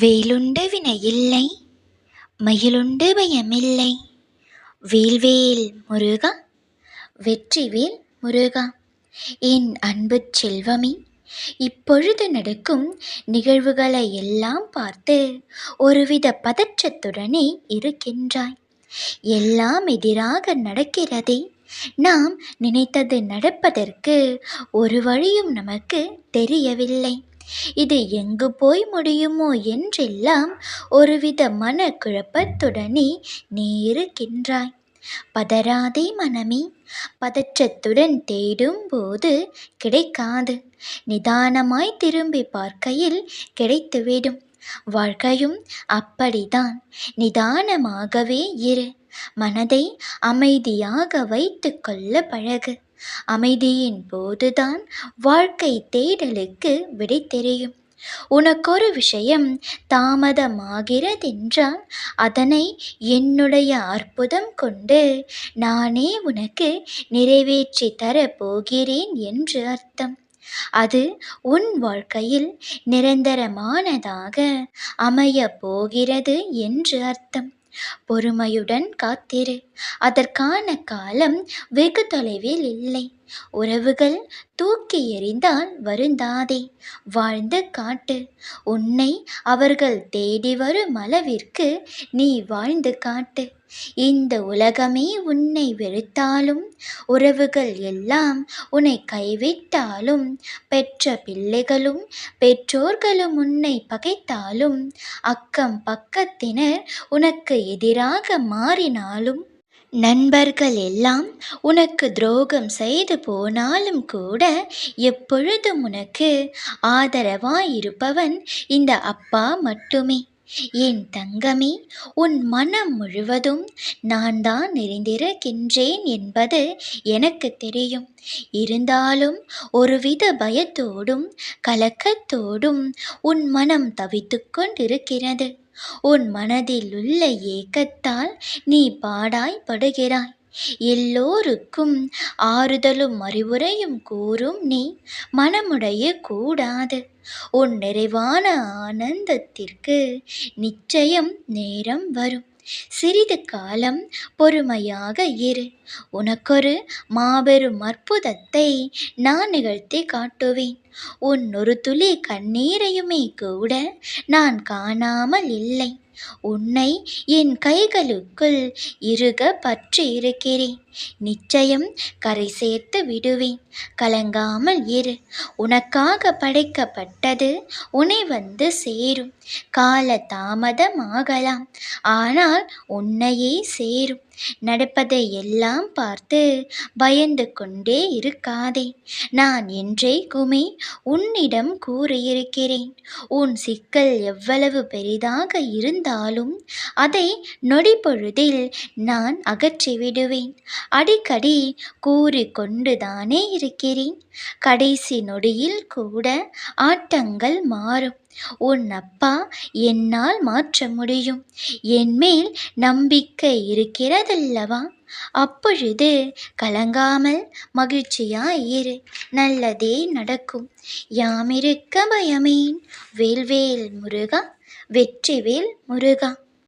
வேலுண்டு வினையில்லை மயிலுண்டு பயமில்லை. வேல்வேல் முருகா வெற்றிவேல் முருகா என் அன்பு செல்வமே இப்பொழுது நடக்கும் நிகழ்வுகளை எல்லாம் பார்த்து ஒருவித பதற்றத்துடனே இருக்கின்றாய். எல்லாம் எதிராக நடக்கிறதே நாம் நினைத்தது நடப்பதற்கு ஒரு வழியும் நமக்கு தெரியவில்லை. இது எங்கு போய் முடியுமோ என்றெல்லாம் ஒருவித மனக்குழப்பத்துடனே நீ இருக்கின்றாய். பதறாதே மனமே பதற்றத்துடன் தேடும் போது கிடைக்காது. நிதானமாய் திரும்பி பார்க்கையில் கிடைத்துவிடும். வாழ்க்கையும் அப்படிதான் நிதானமாகவே இரு. மனதை அமைதியாக வைத்து கொள்ள பழகு. அமைதியின் போதுதான் வாழ்க்கை தேடலுக்கு விடை தெரியும். உனக்கொரு விஷயம் தாமதமாகிறதென்றால் அதனை என்னுடைய அற்புதம் கொண்டு நானே உனக்கு நிறைவேற்றி தரப் போகிறேன் என்று அர்த்தம். அது உன் வாழ்க்கையில் நிரந்தரமானதாக அமையப் போகிறது என்று அர்த்தம். பொறுமையுடன் காத்திரு. அதற்கான காலம் வெகு தொலைவில் இல்லை. உறவுகள் தூக்கி எறிந்தால் வருந்தாதே. வாழ்ந்து காட்டு உன்னை அவர்கள் தேடி வரும் அளவிற்கு நீ வாழ்ந்து காட்டு. இந்த உலகமே உன்னை வெறுத்தாலும் உறவுகள் எல்லாம் உன்னை கைவிட்டாலும் பெற்ற பிள்ளைகளும் பெற்றோர்களும் உன்னை பகைத்தாலும் அக்கம் பக்கத்தினர் உனக்கு எதிராக மாறினாலும் நண்பர்கள் எல்லாம் உனக்கு துரோகம் செய்து போனாலும் கூட எப்பொழுதும் உனக்கு ஆதரவாயிருப்பவன் இந்த அப்பா மட்டுமே. என் தங்கமே உன் மனம் முழுவதும் நான் தான் நிறைந்திருக்கின்றேன் என்பது எனக்கு தெரியும். இருந்தாலும் ஒருவித பயத்தோடும் கலக்கத்தோடும் உன் மனம் தவித்து கொண்டிருக்கிறது. உன் மனதில் உள்ள ஏக்கத்தால் நீ பாடாய்படுகிறாய் எல்லோருக்கும் ஆறுதலும் அறிவுரையும் கூறும் நீ மனமுடைய கூடாது. உன் நிறைவான ஆனந்தத்திற்கு நிச்சயம் நேரம் வரும். சிறிது காலம் பொறுமையாக இரு. உனக்கொரு மாபெரும் அற்புதத்தை நான் நிகழ்த்தி காட்டுவேன். உன் ஒரு துளி கண்ணீரையுமே கூட நான் காணாமல் இல்லை. உன்னை என் கைகளுக்குள் இருக பற்றி இருக்கிறேன். நிச்சயம் கரை சேர்த்து விடுவேன். கலங்காமல் இரு. உனக்காக படைக்கப்பட்டது உன்னை வந்து சேரும். கால தாமதமாகலாம் ஆனால் உன்னையே சேரும். நடப்பதை எல்லாம் பார்த்து பயந்து கொண்டே இருக்காதே. நான் என்றைக்குமே உன்னிடம் கூறியிருக்கிறேன். உன் சிக்கல் எவ்வளவு பெரிதாக இருந்தால் இருந்தாலும் அதை நொடி பொழுதில் நான் அகற்றிவிடுவேன் அடிக்கடி கூறிக்கொண்டுதானே இருக்கிறேன். கடைசி நொடியில் கூட ஆட்டங்கள் மாறும். உன் அப்பா என்னால் மாற்ற முடியும். என்மேல் நம்பிக்கை இருக்கிறதல்லவா? அப்பொழுது கலங்காமல் மகிழ்ச்சியாயிரு. நல்லதே நடக்கும். யாமிருக்க பயமேன். வேல்வேல் முருகா. வெற்றிவேல் முருகா.